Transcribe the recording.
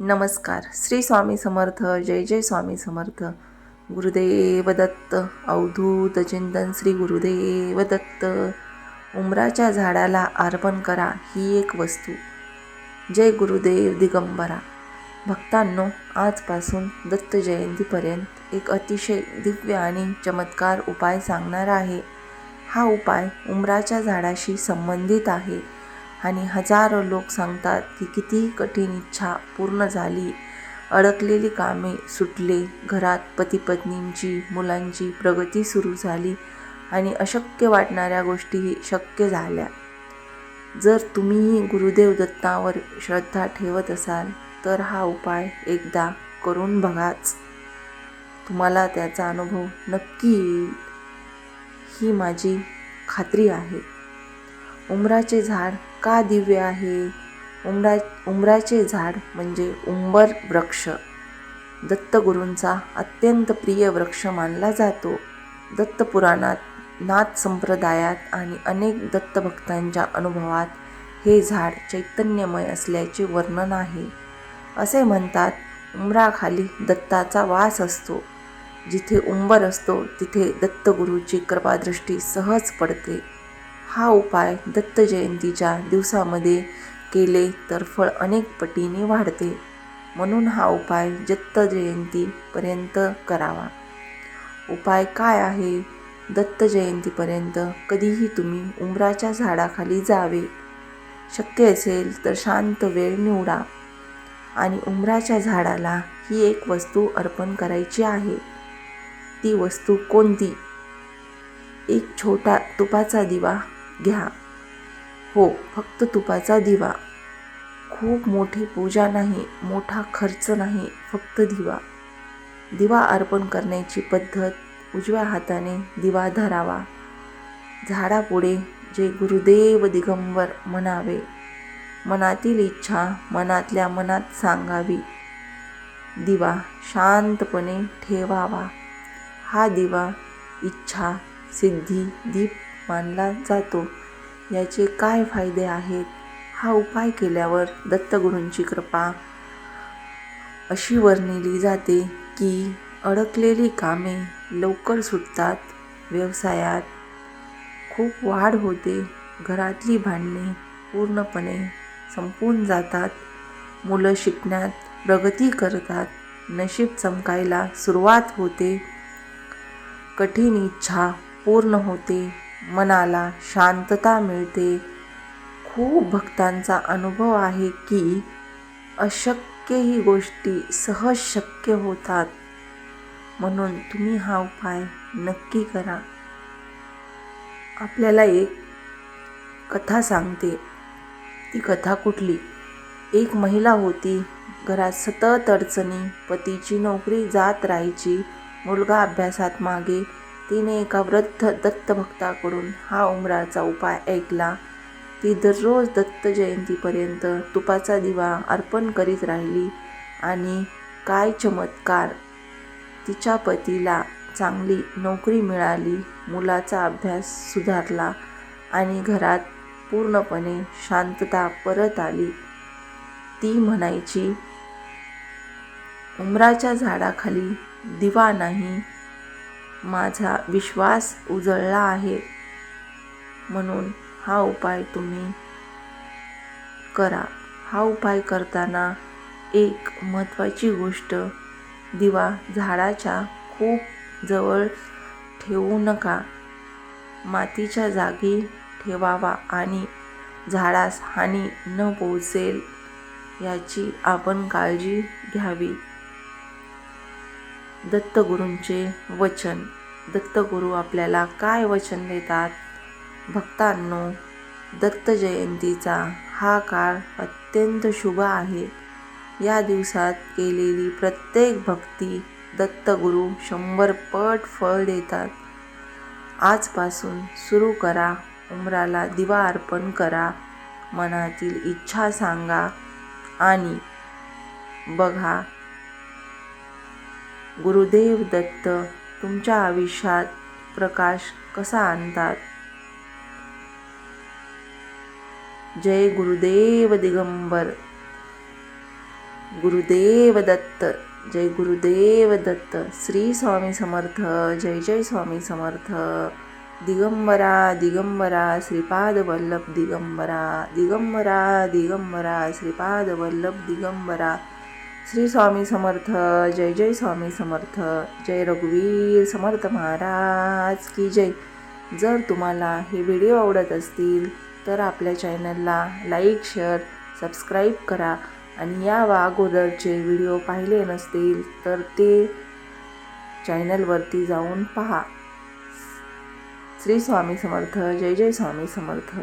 नमस्कार. श्री स्वामी समर्थ जय जय स्वामी समर्थ. गुरुदेव दत्त अवधूत चिंतन श्री गुरुदेव दत्त. उमराच्या झाडाला अर्पण करा ही एक वस्तू. जय गुरुदेव दिगंबरा. भक्तांनो आजपासून दत्त जयंतीपर्यंत एक अतिशय दिव्य आणि चमत्कार उपाय सांगणार आहे. हा उपाय उमराच्या झाडाशी संबंधित आहे. आणि हजारो लोक सांगतात की कितीही कठीण इच्छा पूर्ण झाली. अडकलेली कामे सुटले. घरात पतीपत्नींची मुलांची प्रगती सुरू झाली आणि अशक्य वाटणाऱ्या गोष्टीही शक्य झाल्या. जर तुम्हीही गुरुदेव दत्तावर श्रद्धा ठेवत असाल तर हा उपाय एकदा करून बघाच. तुम्हाला त्याचा अनुभव नक्की येईल. ही माझी खात्री आहे. उमराचे झाड का दिव्य आहे? उमरा उमराचे झाड म्हणजे उंबर वृक्ष. दत्तगुरूंचा अत्यंत प्रिय वृक्ष मानला जातो. दत्तपुराणात नाथ संप्रदायात आणि अनेक दत्तभक्तांच्या अनुभवात हे झाड चैतन्यमय असल्याचे वर्णन आहे. असे म्हणतात उमराखाली दत्ताचा वास असतो. जिथे उंबर असतो तिथे दत्तगुरूची कृपादृष्टी सहज पडते. हा उपाय दत्त जयंतीच्या दिवसामध्ये केले तर फळ अनेक पटीने वाढते. म्हणून हा उपाय दत्त जयंतीपर्यंत करावा. उपाय काय आहे? दत्त जयंतीपर्यंत कधीही तुम्ही उंबराच्या झाडाखाली जावे. शक्य असेल तर शांत वेळ निवडा आणि उंबराच्या झाडाला ही एक वस्तू अर्पण करायची आहे. ती वस्तू कोणती? एक छोटा तुपाचा दिवा घ्या. हो फक्त तुपाचा दिवा. खूप मोठी पूजा नाही मोठा खर्च नाही फक्त दिवा. दिवा अर्पण करण्याची पद्धत उजव्या हाताने दिवा धरावा. झाडापुढे जे गुरुदेव दिगंबर म्हणावे मनातील इच्छा मनातल्या मनात सांगावी. दिवा शांतपणे ठेवावा. हा दिवा इच्छा सिद्धी दीप मानला जातो. याचे काय फायदे आहेत? हा उपाय केल्यावर दत्तगुरूंची कृपा. अशी वर्णिली जाते की अडकलेली कामे लवकर सुटतात. व्यवसायात खूप वाढ होते. घरातली भांडणे पूर्णपणे संपून जातात. मुलं शिकण्यात प्रगती करतात. नशीब चमकायला सुरुवात होते. कठीण इच्छा पूर्ण होते. मनाला शांतता मिळते. खूप भक्तांचा अनुभव आहे की अशक्य ही गोष्टी सहज शक्य होतात. म्हणून तुम्ही हा उपाय नक्की करा. आपल्याला एक कथा सांगते. ती कथा कुठली? एक महिला होती. घरात सतत अडचणी. पतीची नोकरी जात राहायची. मुलगा अभ्यासात मागे. तिने एका वृद्ध दत्तभक्ताकडून हा उमराचा उपाय ऐकला ती दररोज दत्त जयंतीपर्यंत तुपाचा दिवा अर्पण करीत राहिली आणि काय चमत्कार! तिच्या पतीला चांगली नोकरी मिळाली मुलाचा अभ्यास सुधारला आणि घरात पूर्णपणे शांतता परत आली. ती म्हणायची उमराच्या झाडाखाली दिवा नाही माझा विश्वास उजळला आहे. म्हणून हा उपाय तुम्ही करा. हा उपाय करताना एक महत्त्वाची गोष्ट दिवा झाडाच्या खूप जवळ ठेवू नका. मातीच्या जागी ठेवावा आणि झाडास हानी न पोचेल याची आपण काळजी घ्यावी. दत्तगुरूंचे वचन. दत्तगुरू आपल्याला काय वचन देतात? भक्तांनो दत्त जयंतीचा हा काळ अत्यंत शुभ आहे. या दिवसात केलेली प्रत्येक भक्ती दत्तगुरू शंभर पट फळ देतात. आजपासून सुरू करा उमराला दिवा अर्पण करा मनातील इच्छा सांगा आणि बघा गुरुदेव दत्त तुमच्या आयुष्यात प्रकाश कसा आणतात? जय गुरुदेव दिगंबर. गुरुदेव दत्त जय गुरुदेव दत्त. श्री स्वामी समर्थ जय जय स्वामी समर्थ. दिगंबरा दिगंबरा श्रीपाद वल्लभ दिगंबरा. दिगंबरा दिगंबरा श्रीपाद वल्लभ दिगंबरा. श्री स्वामी समर्थ जय जय स्वामी समर्थ जय रघुवीर समर्थ महाराज की जय. जर तुम्हाला हे व्हिडिओ आवडत असतील तर आपल्या चॅनलला लाईक शेअर सबस्क्राईब करा. आणि या अगोदरचे व्हिडिओ पाहिले नसतील तर ते चॅनलवरती जाऊन पहा. श्री स्वामी समर्थ जय जय स्वामी समर्थ.